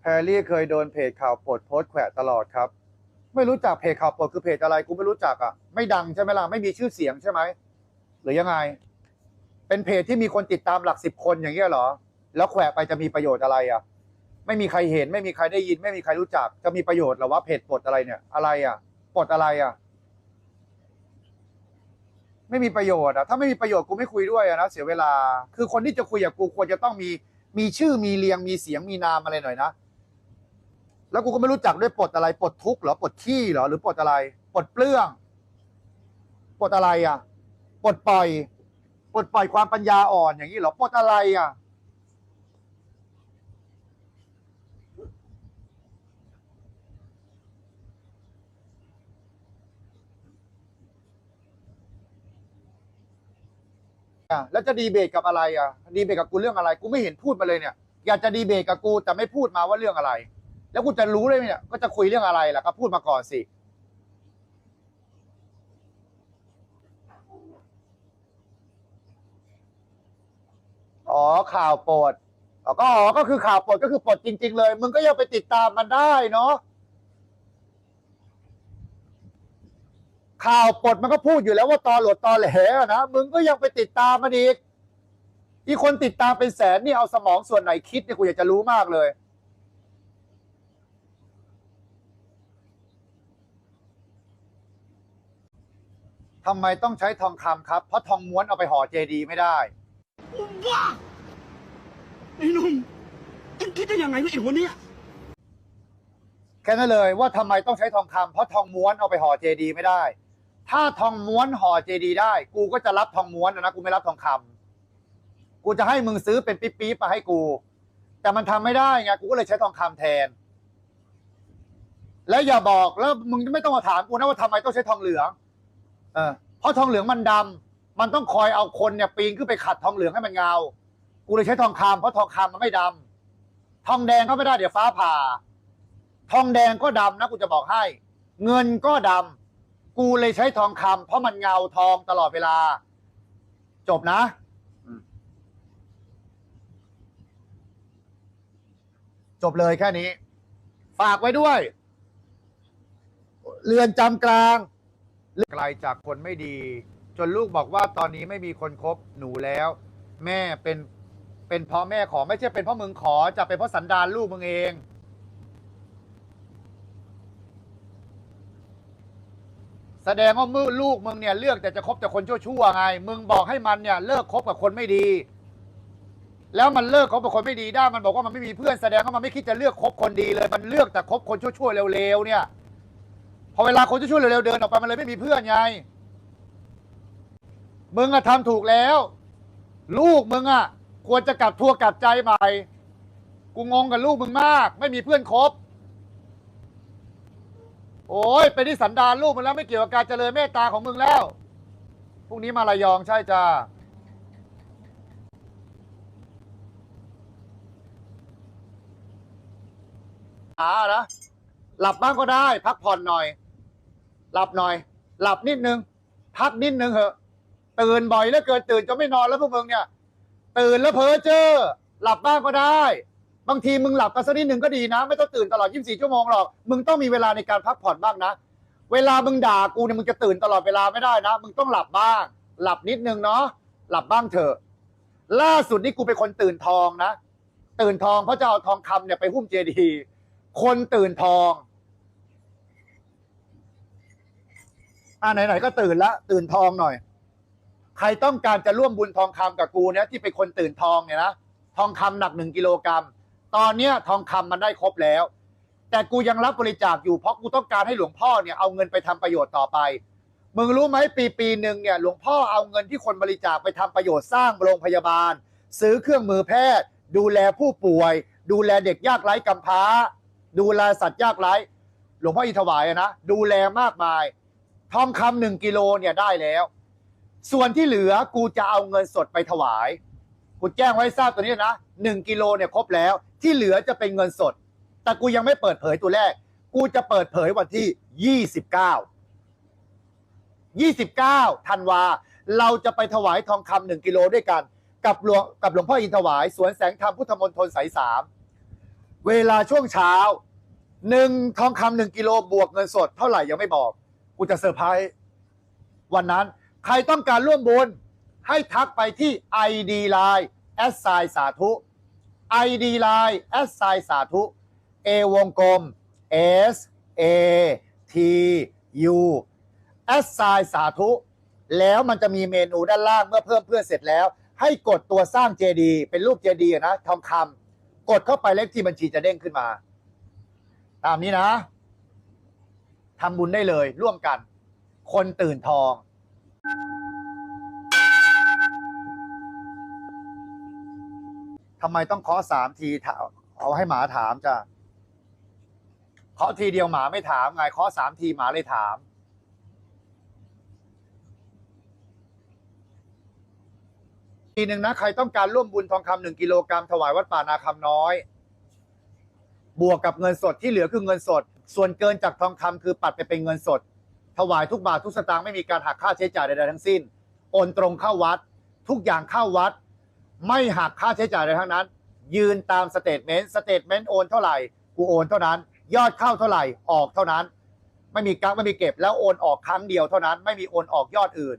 แพรรี่เคยโดนเพจข่าวปลดโพสต์แขวะตลอดครับ ไม่รู้จักเพจข่าวปลดคือเพจอะไรกูไม่รู้จักอะ ไม่ดังใช่ไหมล่ะ ไม่มีชื่อเสียงใช่ไหม หรือยังไง เป็นเพจที่มีคนติดตามหลักสิบคนอย่างเงี้ยเหรอ แล้วแขวะไปจะมีประโยชน์อะไรอะ ไม่มีใครเห็น ไม่มีใครได้ยิน ไม่มีใครรู้จัก จะมีประโยชน์หรอว่าเพจปลดอะไรเนี่ย อะไรอะ ปลดอะไรอะ ไม่มีประโยชน์อะ ถ้าไม่มีประโยชน์กูไม่คุยด้วยะนะ เสียเวลา คือคนที่จะคุยกับกูควรจะต้องมี มีชื่อ มีเรียง มีเสียง มีนามอะไรหน่อยนะ แล้วกูก็ไม่รู้จักด้วยปลดอะไรปลดทุกข์เหรอปลดขี้เหรอหรือปลดอะไรปลดเปลื้องปลดอะไรอะปลดปล่อยปลดปล่อยความปัญญาอ่อนอย่างนี้เหรอปลดอะไรอะอะแล้วจะดีเบตกับอะไรอะ ดีเบตกับกูเรื่องอะไร กูไม่เห็นพูดมาเลยเนี่ย อยากจะดีเบตกับกูแต่ไม่พูดมาว่าเรื่องอะไร แล้วกูจะรู้เลยเนี่ยก็จะคุยเรื่องอะไรล่ะก็พูดมาก่อนสิ อ๋อข่าวปลดอ๋อก็อ๋อก็คือข่าวปลดก็คือปลดจริง ๆ เลย มึงก็ยังไปติดตามมันได้เนาะข่าวปลดมันก็พูดอยู่แล้วว่าตอหลดตอแหลนะมึงก็ยังไปติดตามมันอีกที่คนติดตามเป็นแสนนี่เอาสมองส่วนไหนคิดเนี่ยกูอยากจะรู้มากเลย ทำไมต้องใช้ทองคำครับ เพราะทองม้วนเอาไปห่อเจดีย์ไม่ได้มึงบ้าไอ้หนุ่มมึงคิดได้ยังไงวะไอ้คนเนี้ยแค่นั้นเลยว่าทำไมต้องใช้ทองคำเพราะทองม้วนเอาไปห่อเจดีย์ไม่ได้ ถ้าทองม้วนห่อเจดีย์ได้ กูก็จะรับทองม้วนนะนะ กูไม่รับทองคำกูจะให้มึงซื้อเป็นปิ๊บๆมาให้กู แต่มันทำไม่ได้ไงกูก็เลยใช้ทองคำแทน แล้วอย่าบอกแล้วมึงไม่ต้องมาถามกูนะว่าทำไมต้องใช้ทองเหลือง เออเพราะทองเหลืองมันดำมันต้องคอยเอาคนเนี่ยปีนขึ้นไปขัดทองเหลืองให้มันเงา กูเลยใช้ทองคำเพราะทองคำมันไม่ดำทองแดงก็ไม่ได้เดี๋ยวฟ้าผ่า ทองแดงก็ดำนะกูจะบอกให้ เงินก็ดำกูเลยใช้ทองคำเพราะมันเงาทองตลอดเวลา จบนะอืมจบเลยแค่นี้ ฝากไว้ด้วย เรือนจำกลาง ไกลจากคนไม่ดี จนลูกบอกว่าตอนนี้ไม่มีคนคบหนูแล้ว แม่เป็นเป็นเพราะแม่ขอไม่ใช่เป็นเพราะมึงขอจะเป็นเพราะสันดานลูกมึงเอง แสดงว่ามือลูกมึงเนี่ยเลือกแต่จะคบแต่คนชั่วๆไง มึงบอกให้มันเนี่ยเลิกคบกับคนไม่ดี แล้วมันเลิกคบกับคนไม่ดีได้ มันบอกว่ามันไม่มีเพื่อนแสดงว่ามันไม่คิดจะเลือกคบคนดีเลย มันเลือกแต่คบคนชั่วๆเร็วๆเนี่ย พอเวลาคนจะช่วๆเร็วๆเดินออกไปมันเลยไม่มีเพื่อนไง มึงอะทำถูกแล้ว ลูกมึงอะควรจะกลับทัวกลับใจใหม่ กูงงกับลูกมึงมาก ไม่มีเพื่อนคบ โอ้ยเป็นที่สันดานลูกมึงแล้วไม่เกี่ยวกับการเจริญเมตตาของมึงแล้วพรุ่งนี้มาระยองใช่จ้าหานะ หลับบ้างก็ได้ พักผ่อนหน่อย หลับหน่อย หลับนิดนึง พักนิดนึงเหอะตื่นบ่อยแล้วเกินตื่นจนไม่นอนแล้วพวกมึงเนี่ย ตื่นแล้วเพ้อเจ้อหลับบ้างก็ได้ บางทีมึงหลับกันสักนิดหนึ่งก็ดีนะ ไม่ต้องตื่นตลอด 24 ชั่วโมงหรอก มึงต้องมีเวลาในการพักผ่อนบ้างนะ เวลามึงด่ากูเนี่ยมึงจะตื่นตลอดเวลาไม่ได้นะ มึงต้องหลับบ้าง หลับนิดนึงเนาะ หลับบ้างเถอะ ล่าสุดนี่กูเป็นคนตื่นทองนะ ตื่นทองเพราะจะเอาทองคำเนี่ยไปหุ้มเจดีย์คนตื่นทอง อ่าไหนๆก็ตื่นละตื่นทองหน่อย ใครต้องการจะร่วมบุญทองคำกับกูเนี่ยที่เป็นคนตื่นทองเนี่ยนะทองคำหนักหนึ่งกิโลกรัมตอนเนี้ยทองคำมันได้ครบแล้ว แต่กูยังรับบริจาคอยู่เพราะกูต้องการให้หลวงพ่อเนี่ยเอาเงินไปทำประโยชน์ต่อไปมึงรู้ไหมปีปีหนึ่งเนี่ยหลวงพ่อเอาเงินที่คนบริจาคไปทำประโยชน์สร้างโรงพยาบาล ซื้อเครื่องมือแพทย์ ดูแลผู้ป่วย ดูแลเด็กยากไร้กำพร้า ดูแลสัตว์ยากไร้ หลวงพ่ออินทวายนะดูแลมากมาย ทองคำหนึ่งกิโลเนี่ยได้แล้ว ส่วนที่เหลือกูจะเอาเงินสดไปถวาย กูแจ้งไว้ทราบตัวนี้นะหนึ่งกิโลเนี่ยครบแล้ว ที่เหลือจะเป็นเงินสด แต่กูยังไม่เปิดเผยตัวแรก กูจะเปิดเผยวันที่ยี่สิบเก้ายี่สิบเก้าธันวา เราจะไปถวายทองคำหนึ่งกิโลด้วยกัน กับหลวงกับหลวงพ่ออินทวาย สวนแสงธรรมพุทธมณฑลสายสามเวลาช่วงเช้าหนึ่งทองคำหนึ่งกิโลบวกเงินสดเท่าไหร่ยังไม่บอก กูจะเซอร์ไพรส์วันนั้น ใครต้องการร่วมบุญให้ทักไปที่ ID Line แอสไซสาธุ ID Line แอสไซสาธุ A วงกลม S A T U แอสไซสาธุ แล้วมันจะมีเมนูด้านล่างเมื่อเพิ่มเพื่อนเสร็จแล้ว ให้กดตัวสร้างเจดีเป็นรูปเจดีนะทองคำกดเข้าไปเลขที่บัญชีจะเด้งขึ้นมา ตามนี้นะ ทำบุญได้เลยร่วมกัน คนตื่นทอง ทำไมต้องเคาะสามทีเอาให้หมาถามจ้ะเคาะทีเดียวหมาไม่ถามไงเคาะสามทีหมาเลยถาม ทีหนึ่งนะ ใครต้องการร่วมบุญทองคำหนึ่งกิโลกรัมถวายวัดป่านาคำน้อย บวกกับเงินสดที่เหลือคือเงินสด ส่วนเกินจากทองคำคือปัดไปเป็นเงินสด ถวายทุกบาททุกสตางค์ไม่มีการหักค่าใช้จ่ายใดๆทั้งสิ้น โอนตรงเข้าวัด ทุกอย่างเข้าวัด ไม่หักค่าใช้จ่ายใดทั้งนั้น ยืนตามสเตทเมนต์สเตทเมนต์โอนเท่าไหร่กูโอนเท่านั้น ยอดเข้าเท่าไหร่ออกเท่านั้น ไม่มีกักไม่มีเก็บแล้วโอนออกครั้งเดียวเท่านั้น ไม่มีโอนออกยอดอื่น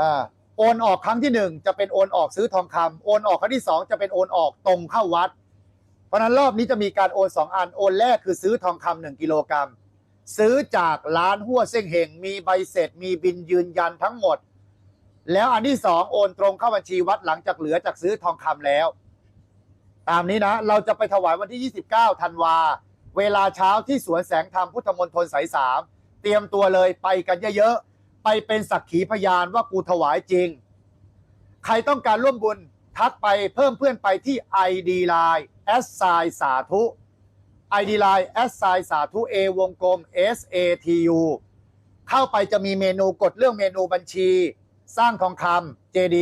อ่าโอนออกครั้งที่หนึ่งจะเป็นโอนออกซื้อทองคำโอนออกครั้งที่สองจะเป็นโอนออกตรงเข้าวัด ราะนั้นรอบนี้จะมีการโอนสองอันโอนแรกคือซื้อทองคำหนึ่งกิโลกรัม ซื้อจากร้านหัวเส้งเฮงมีใบเสร็จมีบินยืนยันทั้งหมด แล้วอันที่สองโอนตรงเข้าบัญชีวัดหลังจากเหลือจากซื้อทองคำแล้ว ตามนี้นะ เราจะไปถวายวันที่ 29ธันวาเวลาเช้าที่สวนแสงธรรมพุทธมณฑลสายสามเตรียมตัวเลยไปกันเยอะๆ ไปเป็นสักขีพยานว่ากูถวายจริง ใครต้องการร่วมบุญทักไปเพิ่มเพื่อนไปที่ ID Line แอสไซสาธุ ID Line แอสไซสาธุ A วงกลม S A T U เข้าไปจะมีเมนูกดเรื่องเมนูบัญชี สร้างทองคำ JD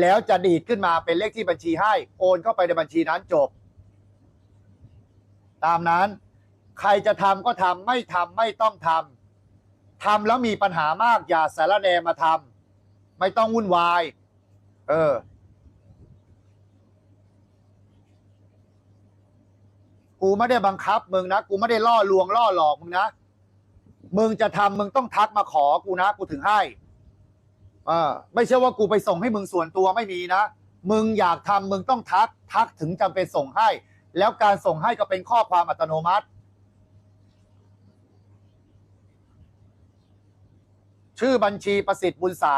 แล้วจะดีดขึ้นมาเป็นเลขที่บัญชีให้ โอนเข้าไปในบัญชีนั้นจบ ตามนั้น ใครจะทำก็ทำไม่ทำไม่ต้องทำทำแล้วมีปัญหามากอย่าสารแนมาทำไม่ต้องวุ่นวาย เออ กูไม่ได้บังคับมึงนะ กูไม่ได้ล่อลวงล่อหลอกมึงนะ มึงจะทำมึงต้องทักมาขอกูนะ กูถึงให้เออไม่ใช่ว่ากูไปส่งให้มึงส่วนตัวไม่มีนะ มึงอยากทำมึงต้องทัก ทักถึงจำเป็นส่งให้ แล้วการส่งให้ก็เป็นข้อความอัตโนมัติ ชื่อบัญชีประสิทธิ์บุญษา